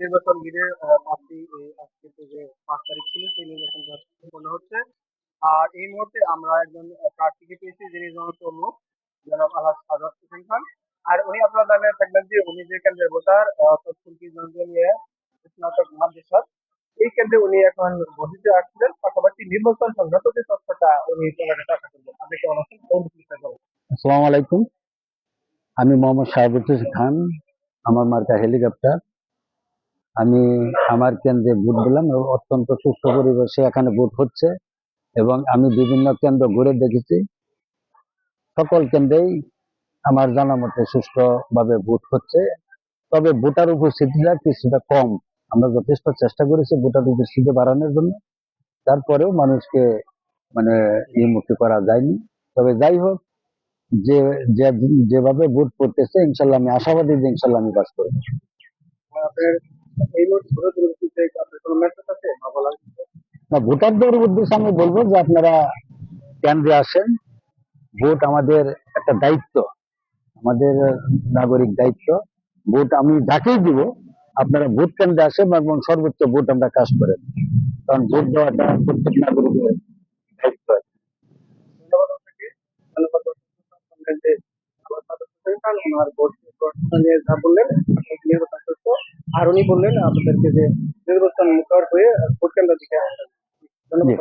নির্বাচন ঘিরে পাঁচটি আজকে যে পাঁচ তারিখ ছিল, সেই নির্বাচনটা সম্পন্ন হচ্ছে। আর এই মুহূর্তে আমরা একজন প্রার্থীকে পেয়েছি, যিনি জনপ্রমুখ জনাব আলহাজ আজাদ হোসেন খান। আর উনি আপনারা জানিয়ে থাকবেন যে, উনি যে কেন্দ্রের ভোটার তৎকুলকি জনগণীয় স্নাতক মাদ্রাসা এই কেন্দ্রে উনি এখন ভোটিতে আসছিলেন পাশাপাশি নির্বাচন সংক্রান্ত যে তথ্যটা উনি তোমাকে টাকা করবেন আপনি কেমন আছেন কোন চেষ্টা করবেন। আসসালামু আলাইকুম। আমি মোহাম্মদ শাহাবুদ্দিন খান, আমার মার্কা হেলিকপ্টার। আমি আমার কেন্দ্রে ভোট দিলাম অত্যন্ত সুস্থ পরিবেশে এখানে ভোট হচ্ছে এবং আমি বিভিন্ন কেন্দ্র ঘুরে দেখেছি। সকল কেন্দ্রেই আমার জানা মতে সুষ্ঠুভাবে ভোট হচ্ছে। তবে ভোটার উপস্থিতিটা কিছুটা কম। আমরা যথেষ্ট চেষ্টা করেছি ভোটার উপস্থিতি বাড়ানোর জন্য। তারপরেও মানুষকে মানে মুক্তি করা যায়নি। তবে যাই হোক, যে যেভাবে ভোট পড়তেছে, ইনশাল্লাহ আমি আশাবাদী যে, ইনশাল্লাহ আমি পাস করব। না, ভোটারদের উদ্দেশ্যে আমি বলব যে আপনারা কেন্দ্রে আসেন। ভোট আমাদের একটা দায়িত্ব। আমাদের নাগরিক দায়িত্ব। ভোট আমি যাকেই দিব, আপনারা ভোট কেন্দ্রে আসেন এবং সর্বোচ্চ ভোট আমরা কাজ করেন। কারণ ভোট দেওয়াটা প্রত্যেক নাগরিকের দায়িত্ব। আমার ওনার ভোট আর উনি বললেন আপনাদেরকে যে নির্বাচন মুখর হয়ে ভোট কেন্দ্র দিকে আসবেন। ধন্যবাদ